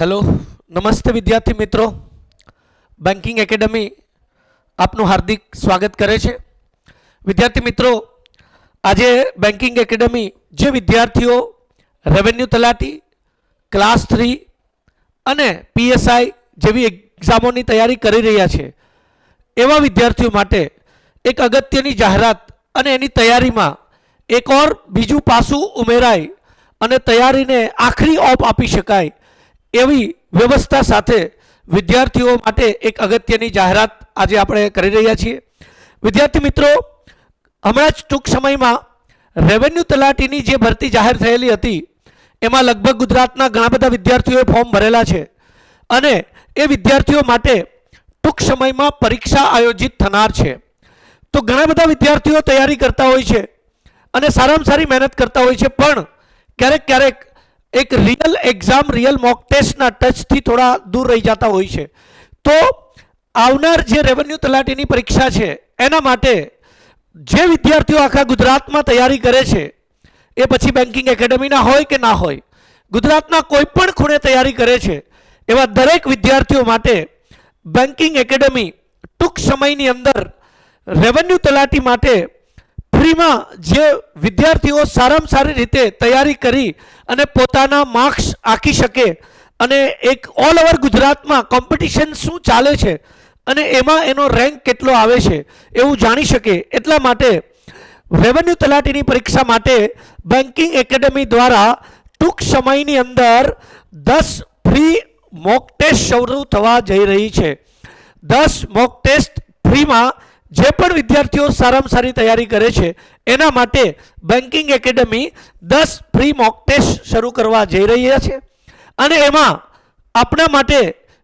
Hello નમસ્તે વિદ્યાર્થી મિત્રો. બેન્કિંગ એકેડમી આપનું હાર્દિક સ્વાગત કરે છે. વિદ્યાર્થી મિત્રો, આજે બેન્કિંગ એકેડમી જે વિદ્યાર્થીઓ રેવન્યુ તલાટી ક્લાસ થ્રી અને પીએસઆઈ જેવી એક્ઝામોની તૈયારી કરી રહ્યા છે. એવા વિદ્યાર્થીઓ માટે એક અગત્યની જાહેરાત અને એની તૈયારીમાં એક ઓર બીજું પાસું ઉમેરાય અને તૈયારીને આખરી ઓપ આપી શકાય એવી વ્યવસ્થા સાથે વિદ્યાર્થીઓ માટે એક અગત્યની જાહેરાત આજે આપણે કરી રહ્યા છીએ. વિદ્યાર્થી મિત્રો, હમણાં જ ટૂંક સમયમાં રેવન્યુ તલાટીની જે ભરતી જાહેર થયેલી હતી, એમાં લગભગ ગુજરાતના ઘણા બધા વિદ્યાર્થીઓએ ફોર્મ ભરેલા છે અને એ વિદ્યાર્થીઓ માટે ટૂંક સમયમાં પરીક્ષા આયોજિત થનાર છે. તો ઘણા બધા વિદ્યાર્થીઓ તૈયારી કરતા હોય છે અને સારામાં સારી મહેનત કરતા હોય છે, પણ ક્યારેક ક્યારેક એક રિયલ એક્ઝામ રિયલ મોક ટેસ્ટના ટચથી થોડા દૂર રહી જતા હોય છે. તો આવનાર જે રેવન્યુ તલાટીની પરીક્ષા છે, એના માટે જે વિદ્યાર્થીઓ આખા ગુજરાતમાં તૈયારી કરે છે, એ પછી બેન્કિંગ એકેડમીના હોય કે ના હોય, ગુજરાતના કોઈ પણ ખૂણે તૈયારી કરે છે, એવા દરેક વિદ્યાર્થીઓ માટે બેન્કિંગ એકેડમી ટૂંક સમયની અંદર રેવન્યુ તલાટી માટે ફ્રીમાં જે વિદ્યાર્થીઓ સારામાં સારી રીતે તૈયારી કરી અને પોતાના માર્ક્સ આંકી શકે અને એક ઓલ ઓવર ગુજરાતમાં કોમ્પિટિશન શું ચાલે છે અને એમાં એનો રેન્ક કેટલો આવે છે એવું જાણી શકે. એટલા માટે રેવન્યુ તલાટીની પરીક્ષા માટે બેન્કિંગ એકેડમી દ્વારા ટૂંક સમયની અંદર દસ ફ્રી મોક ટેસ્ટ શરૂ થવા જઈ રહી છે. દસ મોક ટેસ્ટ ફ્રીમાં જે પણ વિદ્યાર્થીઓ સારામાં સારી તૈયારી કરે છે, એના માટે બેન્કિંગ એકેડમી દસ ફ્રી મોક ટેસ્ટ શરૂ કરવા જઈ રહ્યા છે. અને એમાં આપણા માટે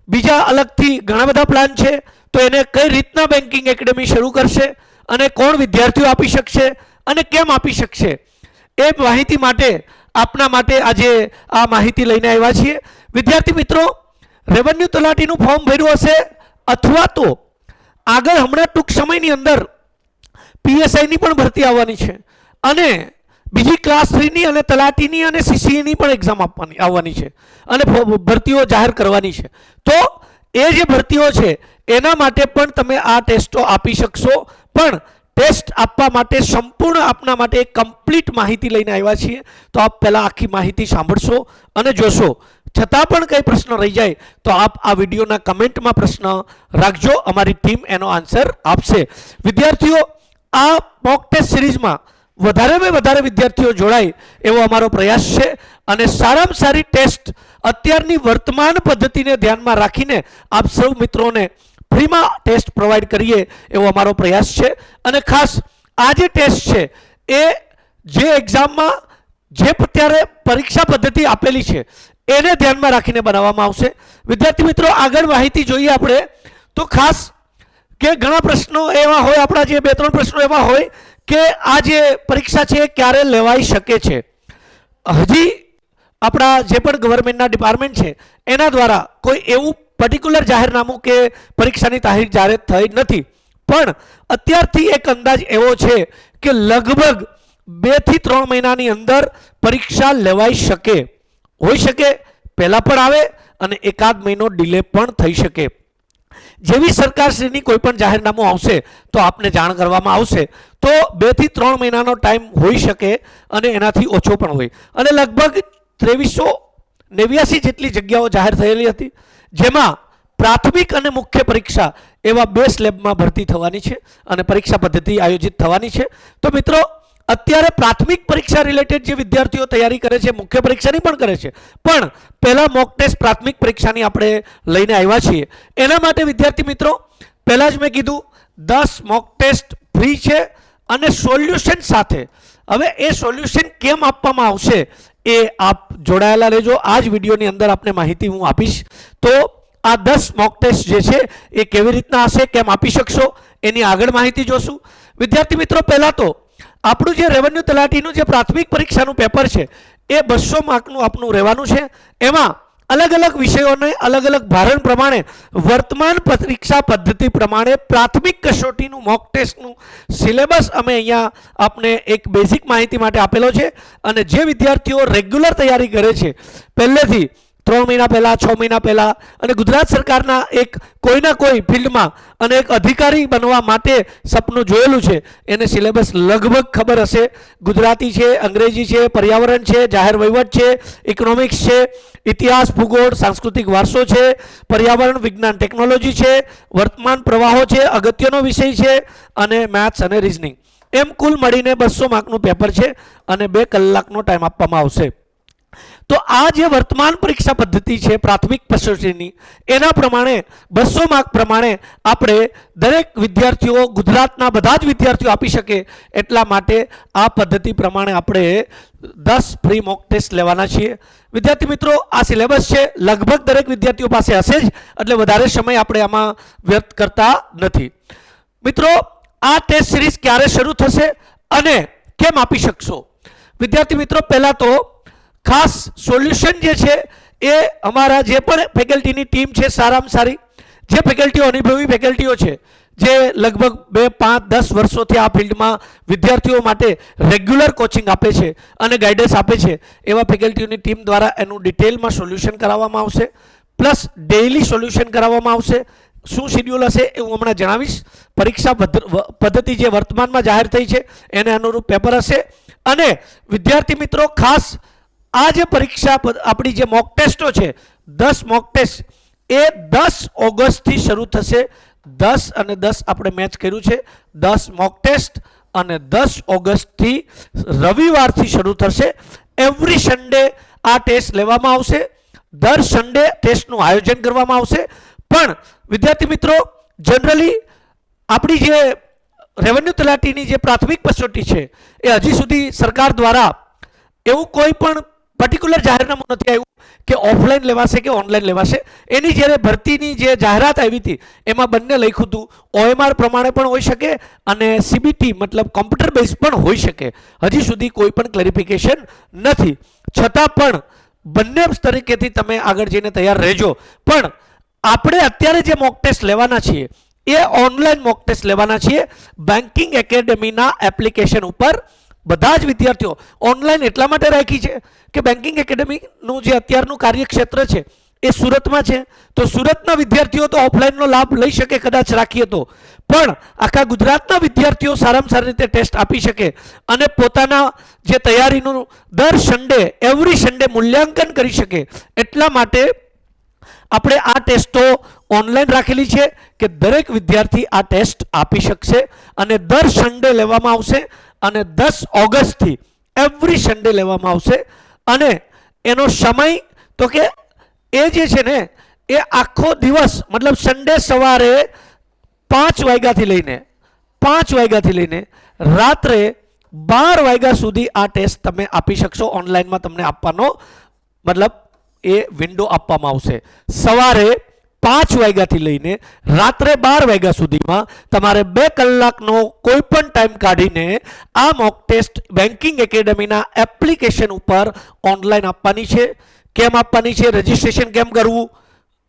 બીજા અલગથી ઘણા બધા પ્લાન છે, તો એને કઈ રીતના બેન્કિંગ એકેડમી શરૂ કરશે અને કોણ વિદ્યાર્થીઓ આપી શકશે અને કેમ આપી શકશે, એ માહિતી માટે આપના માટે આજે આ માહિતી લઈને આવ્યા છીએ. વિદ્યાર્થી મિત્રો રેવન્યુ તલાટીનું ફોર્મ ભર્યું હશે અથવા તો આગળ હમણાં ટૂંક સમયની અંદર પીએસઆઈની પણ ભરતી આવવાની છે. અને બીજી ક્લાસ થ્રીની અને તલાટીની અને સીસીની પણ એક્ઝામ આપવાની, આવવાની છે. અને ભરતીઓ જાહેર કરવાની છે. તો એ જે ભરતીઓ છે, એના માટે પણ તમે આ ટેસ્ટો આપી શકશો. પણ ટેસ્ટ આપવા માટે, સંપૂર્ણ આપના માટે કમ્પ્લીટ માહિતી લઈને આવ્યા છીએ. તો આપ પહેલાં આખી માહિતી સાંભળશો અને જોશો. છતાં પણ કંઈ પ્રશ્ન રહી જાય, તો આપ આ વિડીયોના કમેન્ટમાં પ્રશ્ન રાખજો. અમારી ટીમ એનો આન્સર આપશે. વિદ્યાર્થીઓ, આ મોક ટેસ્ટ સિરીઝમાં વધારેમાં વધારે વિદ્યાર્થીઓ જોડાય એવો અમારો પ્રયાસ છે અને સારામાં સારી ટેસ્ટ અત્યારની વર્તમાન પદ્ધતિને ધ્યાનમાં રાખીને આપ સૌ મિત્રોને ફ્રીમાં ટેસ્ટ પ્રોવાઈડ કરીએ એવો અમારો પ્રયાસ છે. અને ખાસ આ જે ટેસ્ટ છે, એ જે એક્ઝામમાં જે અત્યારે પરીક્ષા પદ્ધતિ આપેલી છે, એને ધ્યાનમાં રાખીને બનાવવામાં આવશે. વિદ્યાર્થી મિત્રો, આગળ માહિતી જોઈએ આપણે, તો ખાસ કે ઘણા પ્રશ્નો એવા હોય, આપણા જે બે ત્રણ પ્રશ્નો એવા હોય, કે આ જે પરીક્ષા છે એ ક્યારે લેવાઈ શકે છે. હજી આપણા જે પણ ગવર્મેન્ટના ડિપાર્ટમેન્ટ છે, એના દ્વારા કોઈ એવું પર્ટિક્યુલર જાહેરનામું કે પરીક્ષાની તારીખ જાહેર થઈ નથી. પણ અત્યારથી એક અંદાજ એવો છે કે લગભગ બેથી ત્રણ મહિનાની અંદર પરીક્ષા લેવાઈ શકે. હોઈ શકે, પહેલાં પણ આવે અને એકાદ મહિનો ડિલે પણ થઈ શકે. જેવી સરકારશ્રીની કોઈ પણ જાહેરનામું આવશે, તો આપને જાણ કરવામાં આવશે. તો બેથી ત્રણ મહિનાનો ટાઈમ હોઈ શકે અને એનાથી ઓછો પણ હોય. અને લગભગ ત્રેવીસો નેવ્યાસી જેટલી જગ્યાઓ જાહેર થયેલી હતી. જેમાં પ્રાથમિક અને મુખ્ય પરીક્ષા એવા બે સ્લેબમાં ભરતી થવાની છે અને પરીક્ષા પદ્ધતિ આયોજિત થવાની છે. તો મિત્રો, અત્યારે પ્રાથમિક પરીક્ષા રિલેટેડ જે વિદ્યાર્થીઓ તૈયારી કરે છે, મુખ્ય પરીક્ષાની પણ કરે છે. પણ પહેલાં મોક ટેસ્ટ પ્રાથમિક પરીક્ષાની આપણે લઈને આવ્યા છીએ. એના માટે વિદ્યાર્થી મિત્રો, પહેલાં જ મેં કીધું, દસ મોક ટેસ્ટ ફ્રી છે અને સોલ્યુશન સાથે. હવે એ સોલ્યુશન કેમ આપવામાં આવશે? એ આપ જોડાયેલા રહેજો. આ જ વિડીયોની અંદર આપને માહિતી હું આપીશ. તો આ દસ મોક ટેસ્ટ જે છે, એ કેવી રીતના હશે, કેમ આપી શકશો, એની આગળ માહિતી જોશું. વિદ્યાર્થી મિત્રો, પહેલાં તો આપણું જે રેવન્યુ તલાટીનું જે પ્રાથમિક પરીક્ષાનું પેપર છે, એ બસો માર્કનું આપનું રહેવાનું છે. એમાં અલગ અલગ વિષયોને અલગ અલગ ભારણ પ્રમાણે વર્તમાન પરીક્ષા પદ્ધતિ પ્રમાણે પ્રાથમિક કસોટીનું મોક ટેસ્ટનું સિલેબસ અમે અહીંયા આપને એક બેઝિક માહિતી માટે આપેલો છે અને જે વિદ્યાર્થીઓ રેગ્યુલર તૈયારી કરે છે, પહેલેથી ત્રણ મહિના પહેલાં, છ મહિના પહેલાં અને ગુજરાત સરકારના એક કોઈના કોઈ ફિલ્ડમાં અને એક અધિકારી બનવા માટે સપનું જોયેલું છે. એને સિલેબસ લગભગ ખબર હશે. ગુજરાતી છે, અંગ્રેજી છે, પર્યાવરણ છે, જાહેર વહીવટ છે, ઇકોનોમિક્સ છે, ઇતિહાસ, ભૂગોળ, સાંસ્કૃતિક વારસો છે, પર્યાવરણ, વિજ્ઞાન, ટેકનોલોજી છે, વર્તમાન પ્રવાહો છે, અગત્યનો વિષય છે અને મેથ્સ અને રિઝનિંગ. એમ કુલ મળીને બસો માર્કનું પેપર છે અને બે કલાકનો ટાઈમ આપવામાં આવશે. તો આ જે વર્તમાન પરીક્ષા પદ્ધતિ છે, પ્રાથમિક કસોટીની એના પ્રમાણે, બસો માર્ક પ્રમાણે આપણે દરેક વિદ્યાર્થીઓ, ગુજરાતના બધા જ વિદ્યાર્થીઓ આપી શકે એટલા માટે આ પદ્ધતિ પ્રમાણે આપણે દસ ફ્રી મોક ટેસ્ટ લેવાના છીએ. વિદ્યાર્થી મિત્રો, આ સિલેબસ છે. લગભગ દરેક વિદ્યાર્થીઓ પાસે હશે જ, એટલે વધારે સમય આપણે આમાં વ્યર્થ કરતા નથી. મિત્રો, આ ટેસ્ટ સિરીઝ ક્યારે શરૂ થશે અને કેમ આપી શકશો? વિદ્યાર્થી મિત્રો, પહેલાં તો ખાસ સોલ્યુશન જે છે એ અમારા જે પણ ફેકલ્ટીની ટીમ છે સારામાં સારી, જે ફેકલ્ટીઓ અનુભવી ફેકલ્ટીઓ છે, જે લગભગ બે, પાંચ, દસ વર્ષોથી આ ફિલ્ડમાં વિદ્યાર્થીઓ માટે રેગ્યુલર કોચિંગ આપે છે અને ગાઈડન્સ આપે છે, એવા ફેકલ્ટીઓની ટીમ દ્વારા એનું ડિટેલમાં સોલ્યુશન કરાવવામાં આવશે, પ્લસ ડેઇલી સોલ્યુશન કરાવવામાં આવશે. શું શેડ્યુલ હશે એ હું હમણાં જણાવીશ. પરીક્ષા પદ્ધ- પદ્ધતિ જે વર્તમાનમાં જાહેર થઈ છે, એને અનુરૂપ પેપર હશે. અને વિદ્યાર્થી મિત્રો, ખાસ આ જે પરીક્ષા આપણી જે મોક ટેસ્ટો છે, દસ મોક ટેસ્ટ એ દસ ઓગસ્ટથી શરૂ થશે. દસ અને દસ આપણે મેચ કર્યું છે. દસ મોક ટેસ્ટ અને દસ ઓગસ્ટથી રવિવારથી શરૂ થશે. એવરી સન્ડે આ ટેસ્ટ લેવામાં આવશે. દર સન્ડે ટેસ્ટનું આયોજન કરવામાં આવશે. પણ, વિદ્યાર્થી મિત્રો જનરલી આપણી જે રેવન્યુ તલાટીની જે પ્રાથમિક કસોટી છે, એ હજી સુધી સરકાર દ્વારા એવું કોઈ પણ પર્ટિક્યુલર જાહેરનામું નથી આવ્યું કે ઓફલાઈન લેવાશે કે ઓનલાઈન લેવાશે. એની જ્યારે ભરતીની જે જાહેરાત આવી હતી, એમાં બંને લખ્યું હતું ઓએમઆર પ્રમાણે પણ હોઈ શકે અને સીબીટી મતલબ કોમ્પ્યુટર બેઝ પણ હોઈ શકે. હજી સુધી કોઈ પણ ક્લેરિફિકેશન નથી. છતાં પણ બંને તરીકેથી તમે આગળ જઈને તૈયાર રહેજો. પણ આપણે અત્યારે જે મોક ટેસ્ટ લેવાના છીએ, એ ઓનલાઈન મોક ટેસ્ટ લેવાના છીએ. બેન્કિંગ એકેડમીના એપ્લિકેશન ઉપર બધા જ વિદ્યાર્થીઓ ઓનલાઈન એટલા માટે રાખી છે કે બેન્કિંગ એકેડમીનું જે અત્યારનું કાર્યક્ષેત્ર છે, એ સુરતમાં છે. તો સુરતના વિદ્યાર્થીઓ તો ઓફલાઈનનો લાભ લઈ શકે કદાચ રાખીએ તો. પણ આખા ગુજરાતના વિદ્યાર્થીઓ સારામાં સારી રીતે ટેસ્ટ આપી શકે અને પોતાના જે તૈયારીનું દર સન્ડે એવરી સન્ડે મૂલ્યાંકન કરી શકે એટલા માટે આપણે આ ટેસ્ટો ઓનલાઈન રાખેલી છે કે દરેક વિદ્યાર્થી આ ટેસ્ટ આપી શકશે અને દર સન્ડે લેવામાં આવશે અને દસ ઓગસ્ટથી એવરી સન્ડે લેવામાં આવશે. અને એનો સમય, તો કે એ જે છે ને, એ આખો દિવસ, મતલબ સન્ડે સવારે પાંચ વાગ્યાથી લઈને, પાંચ વાગ્યાથી લઈને રાત્રે બાર વાગ્યા સુધી આ ટેસ્ટ તમે આપી શકશો ઓનલાઈનમાં તમને આપવાનો મતલબ એ વિન્ડો આપવામાં આવશે. સવારે પાંચ વાગ્યાથી લઈને રાત્રે બાર વાગ્યા સુધીમાં તમારે બે કલાકનો કોઈ પણ ટાઈમ કાઢીને આ મોક ટેસ્ટ બેન્કિંગ એકેડમીના એપ્લિકેશન ઉપર ઓનલાઈન આપવાની છે. કેમ આપવાની છે? રજિસ્ટ્રેશન કેમ કરવું?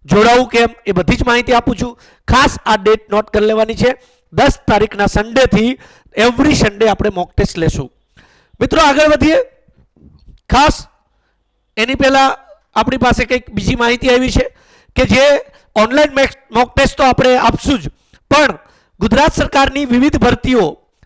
જોડાવું કેમ? એ બધી જ માહિતી આપું છું. ખાસ આ ડેટ નોટ કરી લેવાની છે. દસ તારીખના સન્ડેથી એવરી સન્ડે આપણે મોક ટેસ્ટ લેશું. મિત્રો આગળ વધીએ. ખાસ એની પહેલાં આપણી પાસે કંઈક બીજી માહિતી આવી છે કે જે ઓનલાઈન મોક ટેસ્ટ તો આપણે આપશું જ. પણ ગુજરાત સરકારની વિવિધ ભરતીઓ,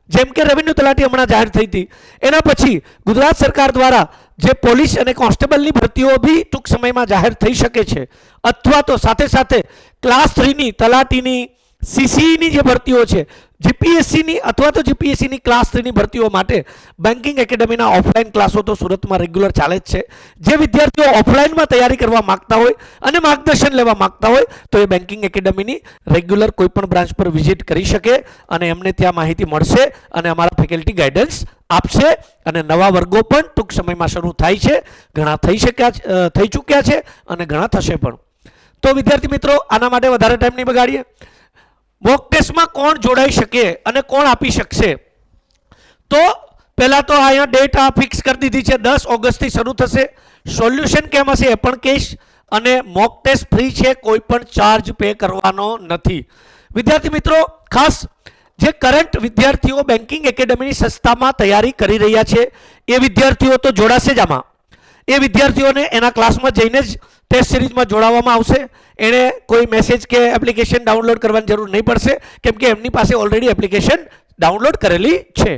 જેમ કે રેવન્યુ તલાટી હમણાં જાહેર થઈ હતી, એના પછી ગુજરાત સરકાર દ્વારા જે પોલીસ અને કોન્સ્ટેબલની ભરતીઓ બી ટૂંક સમયમાં જાહેર થઈ શકે છે. અથવા તો સાથે સાથે ક્લાસ થ્રીની તલાટીની સીસીઈની જે ભરતીઓ છે જીપીએસસીની અથવા તો જીપીએસસીની ક્લાસ થ્રીની ભરતીઓ માટે બેન્કિંગ એકેડમીના ઓફલાઈન ક્લાસો તો સુરતમાં રેગ્યુલર ચાલે જ છે. જે વિદ્યાર્થીઓ ઓફલાઈનમાં તૈયારી કરવા માગતા હોય અને માર્ગદર્શન લેવા માગતા હોય, તો એ બેન્કિંગ એકેડમીની રેગ્યુલર કોઈપણ બ્રાન્ચ પર વિઝિટ કરી શકે અને એમને ત્યાં માહિતી મળશે અને અમારા ફેકલ્ટી ગાઈડન્સ આપશે અને નવા વર્ગો પણ ટૂંક સમયમાં શરૂ થાય છે. ઘણા થઈ શક્યા થઈ ચૂક્યા છે અને ઘણા થશે પણ. તો વિદ્યાર્થી મિત્રો, આના માટે વધારે ટાઈમ નહીં બગાડીએ. મોક ટેસ્ટમાં કોણ જોડાઈ શકે અને કોણ આપી શકશે? તો પહેલાં તો અહીંયા ડેટ આ ફિક્સ કરી દીધી છે, દસ ઓગસ્ટથી શરૂ થશે. સોલ્યુશન કેમ હશે એ પણ કહીશ. અને મોક ટેસ્ટ ફ્રી છે, કોઈ પણ ચાર્જ પે કરવાનો નથી. વિદ્યાર્થી મિત્રો, ખાસ જે કરંટ વિદ્યાર્થીઓ બેન્કિંગ એકેડમીની સંસ્થામાં તૈયારી કરી રહ્યા છે, એ વિદ્યાર્થીઓ તો જોડાશે જ આમાં. એ વિદ્યાર્થીઓને એના ક્લાસમાં જઈને જ ટેસ્ટ સિરીઝમાં જોડાવવામાં આવશે. એણે કોઈ મેસેજ કે એપ્લિકેશન ડાઉનલોડ કરવાની જરૂર નહીં પડશે, કેમ કે એમની પાસે ઓલરેડી એપ્લિકેશન ડાઉનલોડ કરેલી છે.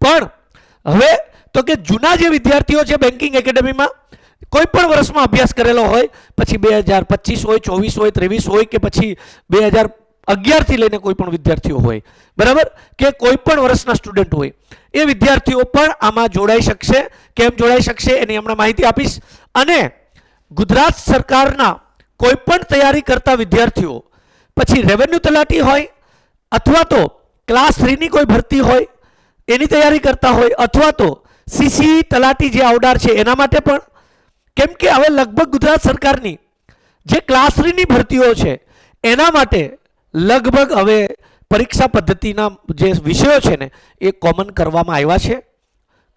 પણ હવે તો કે જૂના જે વિદ્યાર્થીઓ છે બેન્કિંગ એકેડમીમાં કોઈ પણ વર્ષમાં અભ્યાસ કરેલો હોય, પછી બે હજાર પચીસ હોય, ચોવીસ હોય, ત્રેવીસ હોય કે પછી બે હજાર અગિયારથી લઈને કોઈ પણ વિદ્યાર્થીઓ હોય, બરાબર? કે કોઈ પણ વર્ષના સ્ટુડન્ટ હોય, એ વિદ્યાર્થીઓ પણ આમાં જોડાઈ શકશે. કેમ જોડાઈ શકશે? એની હમણાં માહિતી આપીશ. અને ગુજરાત સરકારના કોઈ પણ તૈયારી કરતા વિદ્યાર્થીઓ, પછી રેવન્યુ તલાટી હોય અથવા તો ક્લાસ થ્રીની કોઈ ભરતી હોય, એની તૈયારી કરતા હોય અથવા તો સીસી તલાટી જે આવનાર છે એના માટે પણ, કેમ કે હવે લગભગ ગુજરાત સરકારની જે ક્લાસ થ્રીની ભરતીઓ છે, એના માટે લગભગ હવે પરીક્ષા પદ્ધતિના જે વિષયો છે ને એ કોમન કરવામાં આવ્યા છે.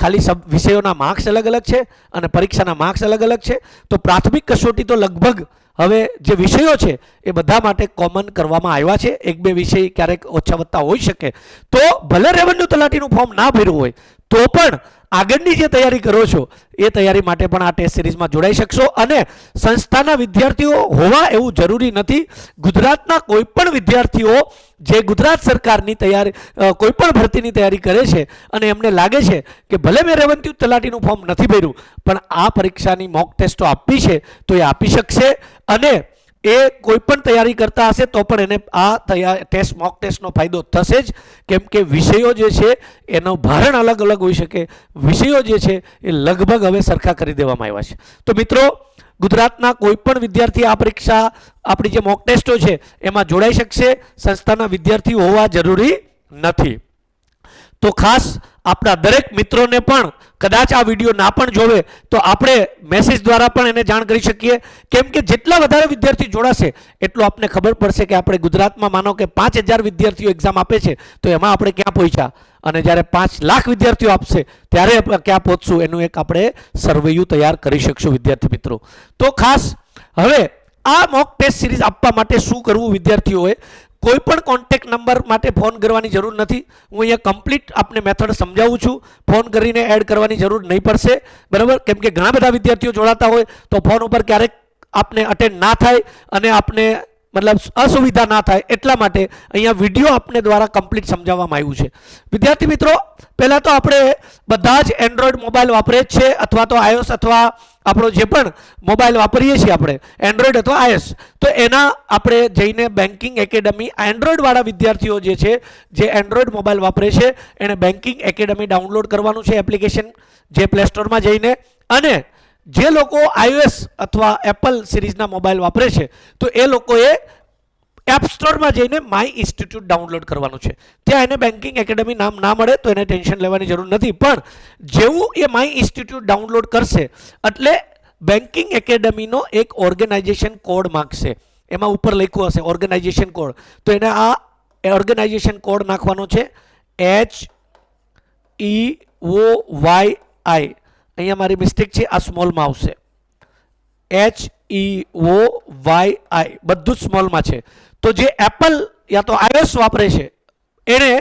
ખાલી સબ વિષયોના માર્ક્સ અલગ અલગ છે અને પરીક્ષાના માર્ક્સ અલગ અલગ છે. તો પ્રાથમિક કસોટી તો લગભગ હવે જે વિષયો છે એ બધા માટે કોમન કરવામાં આવ્યા છે. એક બે વિષય ક્યારેક ઓછા વત્તા હોઈ શકે. તો ભલે રેવન્યુ તલાટીનું ફોર્મ ના ભર્યું હોય, તો પણ આગળની જે તૈયારી કરો છો, એ તૈયારી માટે પણ આ ટેસ્ટ સિરીઝમાં જોડાઈ શકશો અને સંસ્થાના વિદ્યાર્થીઓ હોવા એવું જરૂરી નથી. ગુજરાતના કોઈ પણ વિદ્યાર્થીઓ જે ગુજરાત સરકારની તૈયારી કોઈ પણ ભરતીની તૈયારી કરે છે અને એમને લાગે છે કે ભલે મેં રેવન્યુ તલાટીનું ફોર્મ નથી ભર્યું, પણ આ પરીક્ષાની મોક ટેસ્ટો આપી છે, તો એ આપી શકશે અને એ કોઈ પણ તૈયારી કરતા હશે તો પણ એને આ તૈયાર ટેસ્ટ મોક ટેસ્ટનો ફાયદો થશે જ. કેમ કે વિષયો જે છે, એનો ભારણ અલગ અલગ હોઈ શકે. વિષયો જે છે, એ લગભગ હવે સરખા કરી દેવામાં આવ્યા છે. તો મિત્રો, ગુજરાતના કોઈ પણ વિદ્યાર્થી આ પરીક્ષા, આપણી જે મોક ટેસ્ટો છે, એમાં જોડાઈ શકશે. સંસ્થાના વિદ્યાર્થીઓ હોવા જરૂરી નથી. તો ખાસ આપણા દરેક મિત્રોને પણ કદાચ આ વીડિયો ના પણ જોવે, તો આપણે મેસેજ દ્વારા પણ એને જાણ કરી શકીએ. કેમ કે જેટલા વધારે વિદ્યાર્થી જોડાશે, એટલું આપને ખબર પડશે કે આપણે ગુજરાતમાં માનો કે પાંચ હજાર વિદ્યાર્થીઓ એક્ઝામ આપે છે, તો એમાં આપણે ક્યાં પહોંચ્યા? અને જ્યારે પાંચ લાખ વિદ્યાર્થીઓ આપશે, ત્યારે આપણે ક્યાં પહોંચશું? એનું એક આપણે સર્વેયું તૈયાર કરી શકશું, વિદ્યાર્થી મિત્રો. તો ખાસ, હવે આ મોક ટેસ્ટ સિરીઝ આપવા માટે શું કરવું વિદ્યાર્થીઓએ? કોઈ પણ કોન્ટેક નંબર માટે ફોન કરવાની જરૂર નથી. હું અહીંયા કમ્પ્લીટ આપને મેથડ સમજાવું છું. ફોન કરીને એડ કરવાની જરૂર નહીં પડશે. બરાબર? કેમ કે ઘણા બધા વિદ્યાર્થીઓ જોડાતા હોય તો ફોન ઉપર ક્યારેક આપને અટેન્ડ ના થાય અને આપને મતલબ અસુવિધા ના થાય એટલા માટે અહીંયા વીડિયો આપને દ્વારા કમ્પ્લીટ સમજાવવામાં આવ્યું છે. વિદ્યાર્થી મિત્રો, પહેલાં તો આપણે બધા જ એન્ડ્રોઈડ મોબાઈલ વાપરે જ છે અથવા તો આયોસ અથવા આપણો જે પણ મોબાઈલ વાપરીએ છીએ આપણે એન્ડ્રોઈડ અથવા આઈએસ તો એના આપણે જઈને બેન્કિંગ એકેડમી એન્ડ્રોઈડવાળા વિદ્યાર્થીઓ જે છે, જે એન્ડ્રોઈડ મોબાઈલ વાપરે છે એણે બેન્કિંગ એકેડમી ડાઉનલોડ કરવાનું છે એપ્લિકેશન જે પ્લે સ્ટોરમાં જઈને. અને જે લોકો આઈઓએસ અથવા એપલ સિરીઝના મોબાઈલ વાપરે છે, તો એ લોકોએ એપ સ્ટોરમાં જઈને માય ઇન્સ્ટિટ્યૂટ ડાઉનલોડ કરવાનું છે. ત્યાં એને બેન્કિંગ એકેડમી નામ ના મળે તો એને ટેન્શન લેવાની જરૂર નથી. પણ જેવું એ માય ઇન્સ્ટિટ્યૂટ ડાઉનલોડ કરશે, એટલે બેન્કિંગ એકેડમીનો એક ઓર્ગેનાઇઝેશન કોડ માગશે. એમાં ઉપર લખ્યું હશે ઓર્ગેનાઇઝેશન કોડ. તો એને આ ઓર્ગેનાઇઝેશન કોડ નાખવાનો છે. H E O Y I. અહીંયા મારી મિસ્ટેક છે, આ સ્મોલમાં આવશે. એચ ઈ ઓ વાય આઈ બધું જ સ્મોલમાં છે. તો જે એપલ યા તો આઈએસ વાપરે છે એણે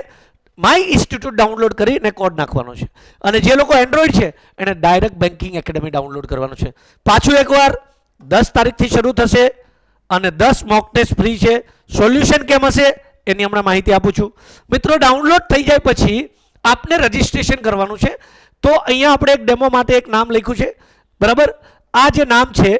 માય ઇન્સ્ટિટ્યૂટ ડાઉનલોડ કરીને કોડ નાખવાનો છે. અને જે લોકો એન્ડ્રોઈડ છે એણે ડાયરેક્ટ બેન્કિંગ એકેડમી ડાઉનલોડ કરવાનું છે. પાછું એકવાર દસ તારીખથી શરૂ થશે અને દસ મોક ટેસ્ટ ફ્રી છે. સોલ્યુશન કેમ હશે, એની હમણાં માહિતી આપું છું. મિત્રો ડાઉનલોડ થઈ જાય પછી આપને રજિસ્ટ્રેશન કરવાનું છે. તો અહીંયા આપણે એક ડેમો માટે એક નામ લખ્યું છે. બરાબર? આ જે નામ છે,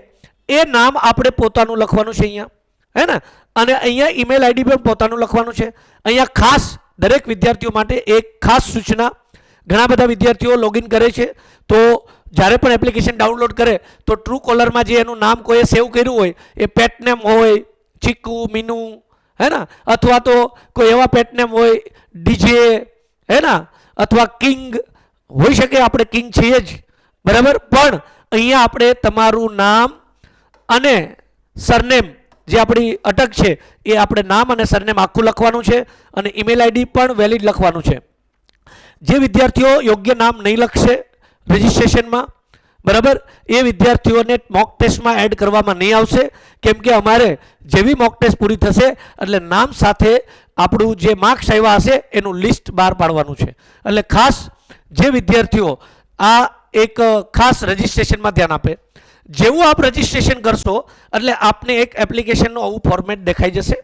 એ નામ આપણે પોતાનું લખવાનું છે અહીંયા. હે ને? અને અહીંયા ઈમેલ આઈડી પણ પોતાનું લખવાનું છે. અહીંયા ખાસ દરેક વિદ્યાર્થીઓ માટે એક ખાસ સૂચના. ઘણા બધા વિદ્યાર્થીઓ લોગિન કરે છે. તો જ્યારે પણ એપ્લિકેશન ડાઉનલોડ કરે, તો ટ્રુ કોલરમાં જે એનું નામ કોઈએ સેવ કર્યું હોય, એ પેટનેમ હોય, ચીકુ, મીનુ, હે ને? અથવા તો કોઈ એવા પેટનેમ હોય, ડીજે, હે ને? અથવા કિંગ હોઈ શકે આપણે કિંગ છીએ જ, બરાબર? પણ અહીંયા આપણે તમારું નામ અને સરનેમ જે આપણી અટક છે, એ આપણે નામ અને સરનેમ આખું લખવાનું છે અને ઈમેલ આઈડી પણ વેલિડ લખવાનું છે. જે વિદ્યાર્થીઓ યોગ્ય નામ નહીં લખશે રજિસ્ટ્રેશનમાં બરાબર? એ વિદ્યાર્થીઓને મોક ટેસ્ટમાં એડ કરવામાં નહીં આવશે, કેમ કે અમારે જેવી મોક ટેસ્ટ પૂરી થશે, એટલે નામ સાથે આપણું જે માર્ક્સ આવ્યા હશે, એનું લિસ્ટ બહાર પાડવાનું છે. એટલે ખાસ જે વિદ્યાર્થીઓ આ એક ખાસ રજિસ્ટ્રેશનમાં ધ્યાન આપે. જેવું આપ રજિસ્ટ્રેશન કરશો, એટલે આપને એક એપ્લિકેશનનું આવું ફોર્મેટ દેખાઈ જશે.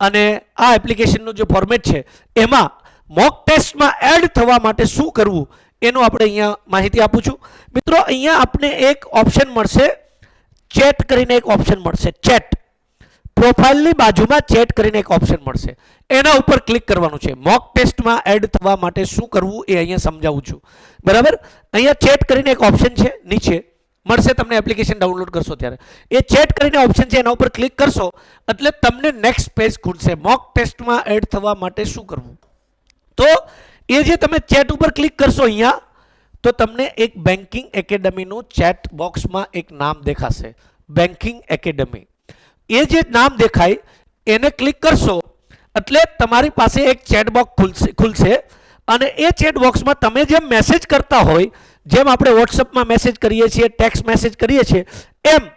અને આ એપ્લિકેશનનું જે ફોર્મેટ છે, એમાં મોક ટેસ્ટમાં એડ થવા માટે શું કરવું, એનું આપણે અહીંયા માહિતી આપું છું. મિત્રો, અહીંયા આપને એક ઓપ્શન મળશે. ચેટ કરીને એક ઓપ્શન મળશે. ચેટ પ્રોફાઇલની બાજુમાં ચેટ કરીને એક ઓપ્શન મળશે. એના ઉપર ક્લિક કરવાનું છે. મોક ટેસ્ટમાં એડ થવા માટે શું કરવું એ અહીંયા સમજાવું છું. બરાબર? અહીંયા ચેટ કરીને એક ઓપ્શન છે, નીચે. મળશે તમને એપ્લિકેશન ડાઉનલોડ કરશો ત્યારે. એ ચેટ કરીને ઓપ્શન છે, એના ઉપર ક્લિક કરશો, એટલે તમને નેક્સ્ટ પેજ ખુલશે. મોક ટેસ્ટમાં એડ થવા માટે શું કરવું? તો એ જે તમે ચેટ ઉપર ક્લિક કરશો અહીંયા, તો તમને એક બેન્કિંગ એકેડમીનું ચેટ બોક્સમાં એક નામ દેખાશે. Banking academy. એ જે નામ દેખાય, એને ક્લિક કરશો, એટલે તમારી પાસે એક ચેટ બોક્સ ખુલશે ખુલશે. અને એ ચેટબોક્સમાં તમે જેમ મેસેજ કરતા હોય, જેમ આપણે વોટ્સઅપમાં મેસેજ કરીએ છીએ ટેક્સ્ટ મેસેજ કરીએ છીએ, એમ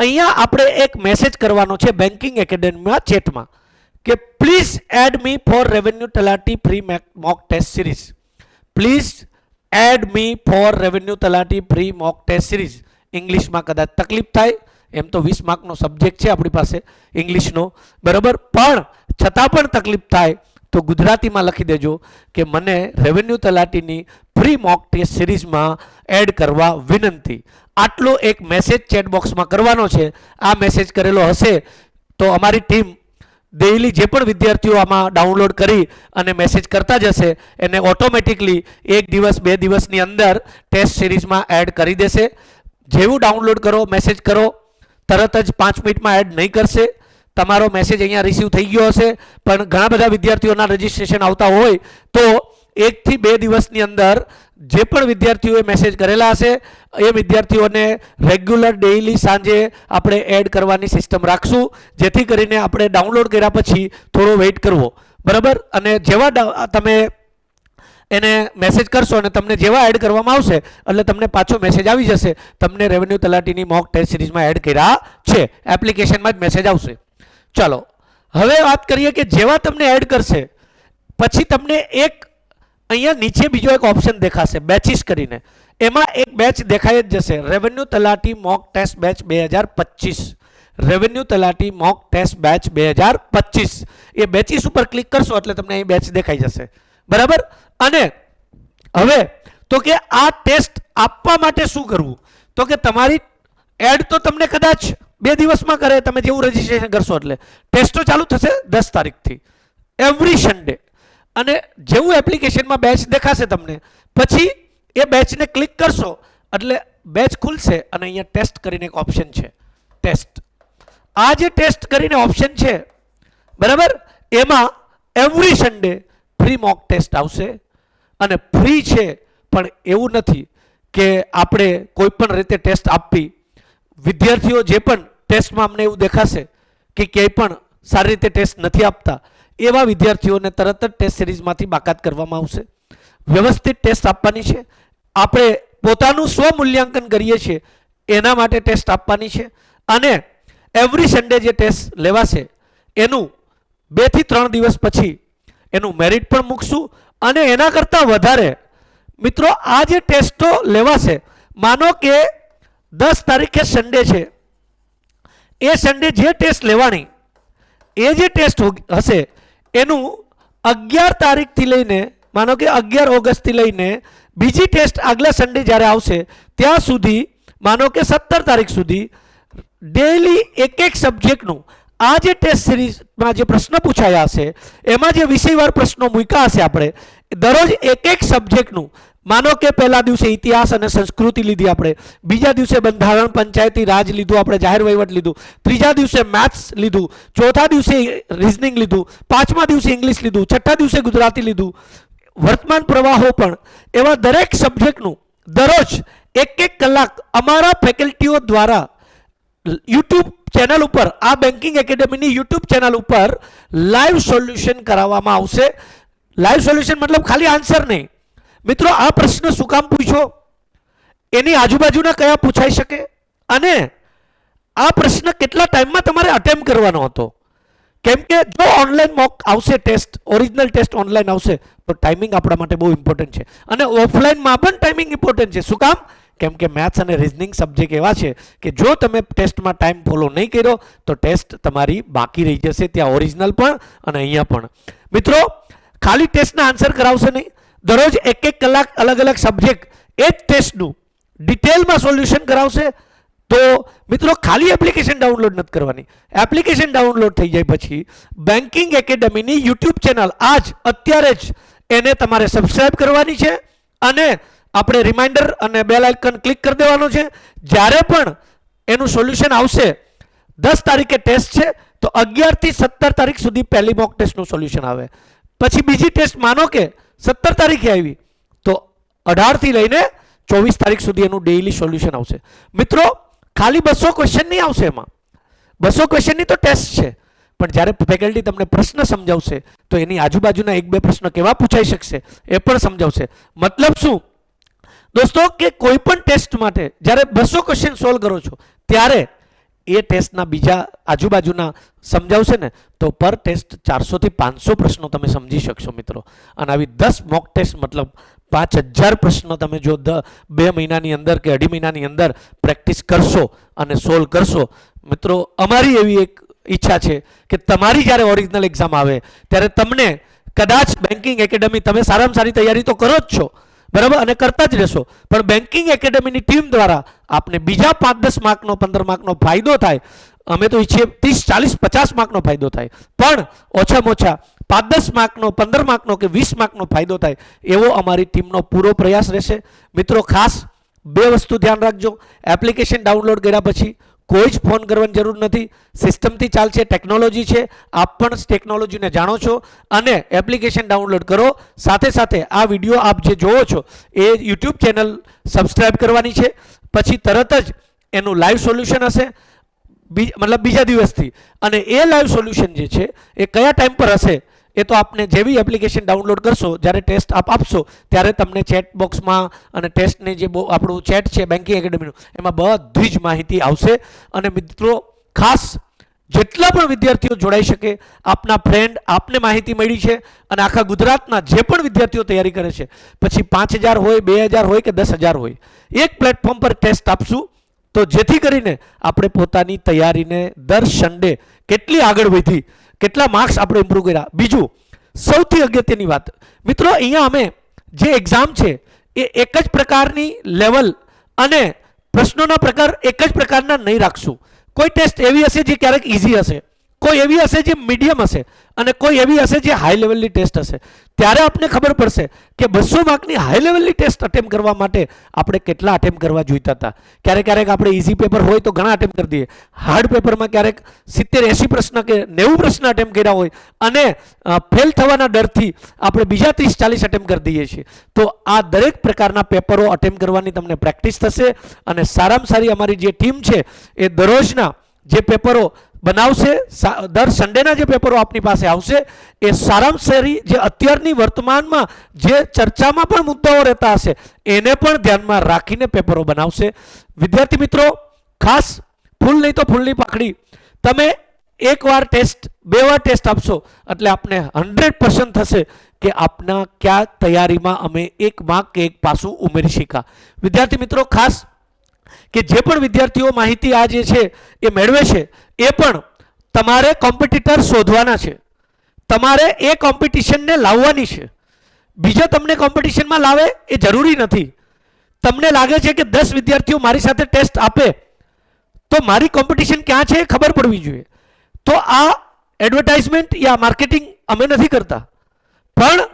અહીંયા આપણે એક મેસેજ કરવાનો છે બેન્કિંગ એકેડમીમાં ચેટમાં કે please add me for revenue talati free mock test series please add me for revenue talati free mock test series ઇંગ્લિશમાં કદાચ તકલીફ થાય એમ તો વીસ માર્કનો સબ્જેક્ટ છે આપણી પાસે ઇંગ્લિશનો બરાબર? પણ છતાં પણ તકલીફ થાય તો ગુજરાતીમાં લખી દેજો કે મને રેવન્યુ તલાટીની ફ્રી મોક ટેસ્ટ સિરીઝમાં એડ કરવા વિનંતી. આટલો એક મેસેજ ચેટબોક્સમાં કરવાનો છે. આ મેસેજ કરેલો હશે તો અમારી ટીમ ડેઇલી જે પણ વિદ્યાર્થીઓ આમાં ડાઉનલોડ કરી અને મેસેજ કરતા જશે, એને ઓટોમેટિકલી એક દિવસ, બે દિવસની અંદર ટેસ્ટ સિરીઝમાં એડ કરી દેશે. જેવું ડાઉનલોડ કરો મેસેજ કરો તરત જ પાંચ મિનિટમાં એડ નહીં કરશે. તમારો મેસેજ અહીંયા રિસીવ થઈ ગયો હશે. પણ ઘણા બધા વિદ્યાર્થીઓના રજિસ્ટ્રેશન આવતા હોય તો એકથી બે દિવસની અંદર જે પણ વિદ્યાર્થીઓએ મેસેજ કરેલા હશે, એ વિદ્યાર્થીઓને રેગ્યુલર ડેઇલી સાંજે આપણે એડ કરવાની સિસ્ટમ રાખશું. જેથી કરીને આપણે ડાઉનલોડ કર્યા પછી થોડો વેઇટ કરવો. બરાબર? અને જેવા તમે એને મેસેજ કરશો અને તમને જેવા એડ કરવામાં આવશે, એટલે તમને પાછો મેસેજ આવી જશે. તમને રેવન્યુ તલાટીની મોક ટેસ્ટ સિરીઝમાં એડ કર્યા છે. એપ્લિકેશનમાં જ મેસેજ આવશે. ચાલો, હવે વાત કરીએ કે જેવા તમને એડ કરશે, પછી તમને એક અહીંયા નીચે બીજો એક ઓપ્શન દેખાશે બેચીસ કરીને. એમાં એક બેચ દેખાય જ જશે. રેવન્યુ તલાટી મોક ટેસ્ટ બેચ બે હજાર પચીસ. રેવન્યુ તલાટી મોક ટેસ્ટ બેચ બે હજાર પચીસ. એ બેચીસ ઉપર ક્લિક કરશો એટલે તમને અહીં બેચ દેખાઈ જશે. બરાબર? અને હવે તો કે આ ટેસ્ટ આપવા માટે શું કરવું? તો કે તમારી એડ તો તમને કદાચ બે દિવસમાં કરે, તમે જેવું રજીસ્ટ્રેશન કરશો એટલે. ટેસ્ટો ચાલુ થશે દસ તારીખથી. એવરી સન્ડે અને જેવું એપ્લિકેશનમાં બેચ દેખાશે તમને, પછી એ બેચને ક્લિક કરશો, એટલે બેચ ખુલશે અને અહીંયા ટેસ્ટ કરીને એક ઓપ્શન છે. ટેસ્ટ આ જે ટેસ્ટ કરીને ઓપ્શન છે, બરાબર? એમાં every Sunday free mock test આવશે અને ફ્રી છે, પણ એવું નથી કે આપણે કોઈ પણ રીતે ટેસ્ટ આપવી. વિદ્યાર્થીઓ જે પણ ટેસ્ટમાં અમને એવું દેખાશે કે ક્યાંય પણ સારી રીતે ટેસ્ટ નથી આપતા, એવા વિદ્યાર્થીઓને તરત જ ટેસ્ટ સિરીઝમાંથી બાકાત કરવામાં આવશે. વ્યવસ્થિત ટેસ્ટ આપવાની છે. આપણે પોતાનું સ્વમૂલ્યાંકન કરીએ છીએ, એના માટે ટેસ્ટ આપવાની છે. અને એવરી સન્ડે જે ટેસ્ટ લેવાશે, એનું બેથી ત્રણ દિવસ પછી એનું મેરિટ પણ મૂકશું અને એના કરતાં વધારે, મિત્રો, આ જે ટેસ્ટો લેવાશે, માનો કે દસ તારીખે સન્ડે છે. એ સન્ડે જે ટેસ્ટ લેવાની, એ જે ટેસ્ટ હશે, એનું અગિયાર તારીખથી લઈને, માનો કે અગિયાર ઓગસ્ટથી લઈને બીજી ટેસ્ટ આગલા સન્ડે જ્યારે આવશે, ત્યાં સુધી, માનો કે સત્તર તારીખ સુધી ડેઈલી એક એક સબ્જેક્ટનું આ જે ટેસ્ટ સિરીઝમાં જે પ્રશ્ન પૂછાયા હશે એમાં જે વિષયવાર પ્રશ્નો મૂક્યા હશે આપણે, દરરોજ એક એક સબ્જેક્ટનું માનો કે પહેલા દિવસે ઇતિહાસ અને સંસ્કૃતિ લીધી આપણે, બીજા દિવસે બંધારણ, પંચાયતી રાજ લીધું, આપણે જાહેર વહીવટ લીધું, ત્રીજા દિવસે મેથ્સ લીધું, ચોથા દિવસે રિઝનિંગ લીધું, પાંચમા દિવસે ઇંગ્લિશ લીધું, છઠ્ઠા દિવસે ગુજરાતી લીધું. વર્તમાન પ્રવાહો પણ, એવા દરેક સબ્જેક્ટનું દરરોજ એક એક કલાક અમારા ફેકલ્ટીઓ દ્વારા, યુટ્યુબ ચેનલ ઉપર, આ બેન્કિંગ એકેડમીની યુટ્યુબ ચેનલ ઉપર લાઈવ સોલ્યુશન કરાવવામાં આવશે. લાઈવ સોલ્યુશન મતલબ ખાલી આન્સર નહીં. મિત્રો, આ પ્રશ્ન શું કામ પૂછો? એની આજુબાજુના કયા પૂછાઈ શકે? અને આ પ્રશ્ન કેટલા ટાઈમમાં તમારે અટેમ્પ કરવાનો હતો? કેમ કે જો ઓનલાઈન મોક આવશે ટેસ્ટ ઓરિજિનલ ટેસ્ટ ઓનલાઈન આવશે, તો ટાઈમિંગ આપણા માટે બહુ ઇમ્પોર્ટન્ટ છે. અને ઓફલાઈનમાં પણ ટાઈમિંગ ઇમ્પોર્ટન્ટ છે. શું કામ? કેમ કે મેથ્સ અને રિઝનિંગ સબ્જેક્ટ એવા છે કે જો તમે ટેસ્ટમાં ટાઈમ ફોલો નહીં કર્યો, તો ટેસ્ટ તમારી બાકી રહી જશે, ત્યાં ઓરિજિનલ પણ અને અહીંયા પણ. મિત્રો, ખાલી ટેસ્ટના આન્સર કરાવશે નહીં. દરરોજ એક એક કલાક અલગ અલગ સબ્જેક્ટ એ જ ટેસ્ટનું ડિટેલમાં સોલ્યુશન કરાવશે. તો મિત્રો, ખાલી એપ્લિકેશન ડાઉનલોડ નથી કરવાની. એપ્લિકેશન ડાઉનલોડ થઈ જાય પછી બેન્કિંગ એકેડમીની યુટ્યુબ ચેનલ આજ અત્યારે જ એને તમારે સબસ્ક્રાઇબ કરવાની છે અને આપણે રિમાઇન્ડર અને બેલ આઇકન ક્લિક કરી દેવાનું છે. જ્યારે પણ એનું સોલ્યુશન આવશે, દસ તારીખે ટેસ્ટ છે, તો અગિયારથી સત્તર તારીખ સુધી પહેલી મોક ટેસ્ટનું સોલ્યુશન આવે. પછી બીજી ટેસ્ટ માનો કે સત્તર તારીખે આવી, તો અઢારથી લઈને ચોવીસ તારીખ સુધી એનું ડેઇલી સોલ્યુશન આવશે. મિત્રો, ખાલી બસો ક્વેશ્ચન નહીં આવશે એમાં. બસો ક્વેશ્ચનની તો ટેસ્ટ છે. પણ જ્યારે ફેકલ્ટી તમને પ્રશ્ન સમજાવશે, તો એની આજુબાજુના એક બે પ્રશ્ન કેવા પૂછાઈ શકશે, એ પણ સમજાવશે. મતલબ શું? દોસ્તો, કે કોઈ પણ ટેસ્ટ માટે, જ્યારે બસો ક્વેશ્ચન સોલ્વ કરો છો, ત્યારે એ ટેસ્ટના બીજા આજુબાજુના સમજાવશે ને, તો પર ટેસ્ટ ચારસોથી પાંચસો પ્રશ્નો તમે સમજી શકશો મિત્રો. અને આવી દસ મોક ટેસ્ટ મતલબ પાંચ હજાર પ્રશ્નો તમે જો બે મહિનાની અંદર કે અઢી મહિનાની અંદર પ્રેક્ટિસ કરશો અને સોલ્વ કરશો, મિત્રો, અમારી એવી એક ઈચ્છા છે કે તમારી જ્યારે ઓરિજિનલ એક્ઝામ આવે, ત્યારે તમને કદાચ બેન્કિંગ એકેડમી તમે સારામાં સારી તૈયારી તો કરો જ છો બરાબર? અને કરતા જ રહેશો. પણ બેન્કિંગ એકેડમીની ટીમ દ્વારા આપને બીજા પાંચ દસ માર્કનો, પંદર માર્કનો ફાયદો થાય. અમે તો ઈચ્છીએ ત્રીસ, ચાલીસ, પચાસ માર્કનો ફાયદો થાય. પણ ઓછામાં ઓછા પાંચ દસ માર્કનો, પંદર માર્કનો કે વીસ માર્કનો ફાયદો થાય, એવો અમારી ટીમનો પૂરો પ્રયાસ રહેશે. મિત્રો, ખાસ બે વસ્તુ ધ્યાન રાખજો. એપ્લિકેશન ડાઉનલોડ કર્યા પછી કોઈ જ ફોન કરવાની જરૂર નથી. સિસ્ટમથી ચાલશે ટેકનોલોજી છે. આપ પણ ટેકનોલોજીને જાણો છો અને એપ્લિકેશન ડાઉનલોડ કરો. સાથે સાથે આ વીડિયો આપ જે જોવો છો, એ યુટ્યુબ ચેનલ સબસ્ક્રાઈબ કરવાની છે. પછી તરત જ એનું લાઈવ સોલ્યુશન હશે. મતલબ બીજા દિવસથી. અને એ લાઈવ સોલ્યુશન જે છે, એ કયા ટાઈમ પર હશે? એ તો આપને જેવી એપ્લિકેશન ડાઉનલોડ કરશો, જ્યારે ટેસ્ટ આપ આપશો, ત્યારે તમને ચેટ બોક્સમાં અને ટેસ્ટની જે આપણું ચેટ છે બેન્કિંગ એકેડમીનું એમાં બધી જ માહિતી આવશે. અને મિત્રો, ખાસ જેટલા પણ વિદ્યાર્થીઓ જોડાઈ શકે, આપના ફ્રેન્ડ આપને માહિતી મળી છે અને આખા ગુજરાતના જે પણ વિદ્યાર્થીઓ તૈયારી કરે છે, પછી પાંચ હજાર હોય, બે હજાર હોય કે દસ હજાર હોય, એક પ્લેટફોર્મ પર ટેસ્ટ આપશું. તો જેથી કરીને આપણે પોતાની તૈયારીને દર સન્ડે કેટલી આગળ વધી કેટલા માર્ક્સ આપણે ઇમ્પ્રૂવ કર્યા? બીજું, સૌથી અગત્યની વાત. મિત્રો, અહીંયા અમે જે એક્ઝામ છે, એ એક જ પ્રકારની લેવલ અને પ્રશ્નોના પ્રકાર એક જ પ્રકારના નહીં રાખશું. કોઈ ટેસ્ટ એવી હશે જે ક્યારેક ઇઝી હશે. કોઈ એવી હશે જે મીડિયમ હશે. અને કોઈ એવી હશે જે હાઈ લેવલની ટેસ્ટ હશે. ત્યારે આપને ખબર પડશે કે બસો માર્કની હાઈ લેવલની ટેસ્ટ અટેમ્પ કરવા માટે આપણે કેટલા અટેમ્પ કરવા જોઈતા હતા. ક્યારેક ક્યારેક આપણે ઇઝી પેપર હોય તો ઘણા અટેમ્પ કરી દઈએ. હાર્ડ પેપરમાં ક્યારેક સિત્તેર, એંસી પ્રશ્ન કે નેવું પ્રશ્ન અટેમ્પ કર્યા હોય અને ફેલ થવાના ડરથી આપણે બીજા ત્રીસ, ચાલીસ અટેમ્પ કરી દઈએ છીએ. તો આ દરેક પ્રકારના પેપરો અટેમ્પ કરવાની તમને પ્રેક્ટિસ થશે અને સારામાં સારી અમારી જે ટીમ છે એ દરરોજના જે પેપરો બનાવશે દર સન્ડેના જે પેપરો આપની પાસે આવશે, એ સારામાં સારી જે અત્યારની વર્તમાનમાં જે ચર્ચામાં પણ મુદ્દાઓ રહેતા હશે, એને પણ ધ્યાનમાં રાખીને પેપરો બનાવશે. વિદ્યાર્થી મિત્રો, ખાસ ફૂલ નહીં તો ફૂલની પાખડી તમે એકવાર ટેસ્ટ બે વાર ટેસ્ટ આપશો, એટલે આપને હંડ્રેડ પર્સન્ટ થશે કે આપના ક્યાં તૈયારીમાં અમે એક માર્ક કે એક પાસું ઉમેરી શીખ્યા. વિદ્યાર્થી મિત્રો, ખાસ કે જે પણ વિદ્યાર્થીઓ માહિતી આ જે છે, એ મેળવે છે, એ પણ તમારે કોમ્પિટિટર શોધવાના છે. તમારે એ કોમ્પિટિશનને લાવવાની છે. બીજો તમને કોમ્પિટિશનમાં લાવે એ જરૂરી નથી. તમને લાગે છે કે દસ વિદ્યાર્થીઓ મારી સાથે ટેસ્ટ આપે, તો મારી કોમ્પિટિશન ક્યાં છે એ ખબર પડવી જોઈએ. તો આ એડવર્ટાઇઝમેન્ટ યા માર્કેટિંગ અમે નથી કરતા. પણ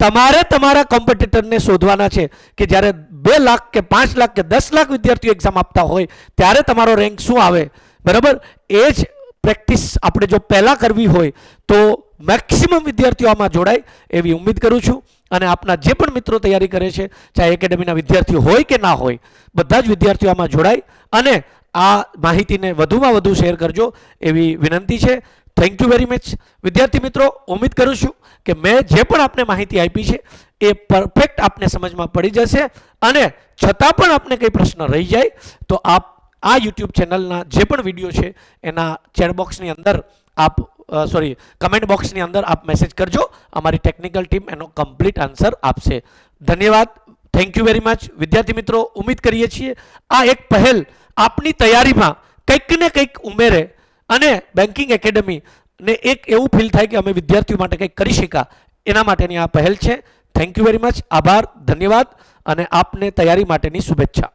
તમારે તમારા કોમ્પિટિટરને શોધવાના છે કે જ્યારે બે લાખ કે પાંચ લાખ કે દસ લાખ વિદ્યાર્થીઓ એક્ઝામ આપતા હોય, ત્યારે તમારો રેન્ક શું આવે? બરાબર? એ જ પ્રેક્ટિસ આપણે જો પહેલાં કરવી હોય, તો મેક્સિમમ વિદ્યાર્થીઓ આમાં જોડાય એવી ઉમ્મીદ કરું છું. અને આપના જે પણ મિત્રો તૈયારી કરે છે, ચાહે એકેડમીના વિદ્યાર્થીઓ હોય કે ના હોય, બધા જ વિદ્યાર્થીઓ આમાં જોડાય. અને આ માહિતીને વધુમાં વધુ શેર કરજો એવી વિનંતી છે. થેન્ક યુ વેરી મચ વિદ્યાર્થી મિત્રો, ઉમ્મીદ કરું છું કે મેં જે પણ આપને માહિતી આપી છે, એ પરફેક્ટ આપને સમજમાં પડી જશે અને છતાં પણ આપને કંઈ પ્રશ્ન રહી જાય, તો આપ આ યુટ્યુબ ચેનલના જે પણ વીડિયો છે, એના ચેટ બોક્સની અંદર આપ સોરી કમેન્ટ બોક્સની અંદર આપ મેસેજ કરજો. અમારી ટેકનિકલ ટીમ એનો કમ્પ્લીટ આન્સર આપશે. ધન્યવાદ. થેન્ક યુ વેરી મચ વિદ્યાર્થી મિત્રો, ઉમ્મીદ કરીએ છીએ આ એક પહેલ આપની તૈયારીમાં કંઈક ને કંઈક ઉમેરે અને બેન્કિંગ એકેડમી ને એક એવું ફીલ થાય કે અમે વિદ્યાર્થીઓ માટે કંઈક કરી શક્યા. એના માટેની આ પહેલ છે. થેન્ક યુ વેરી મચ આભાર. ધન્યવાદ. અને આપને તૈયારી માટેની શુભેચ્છા.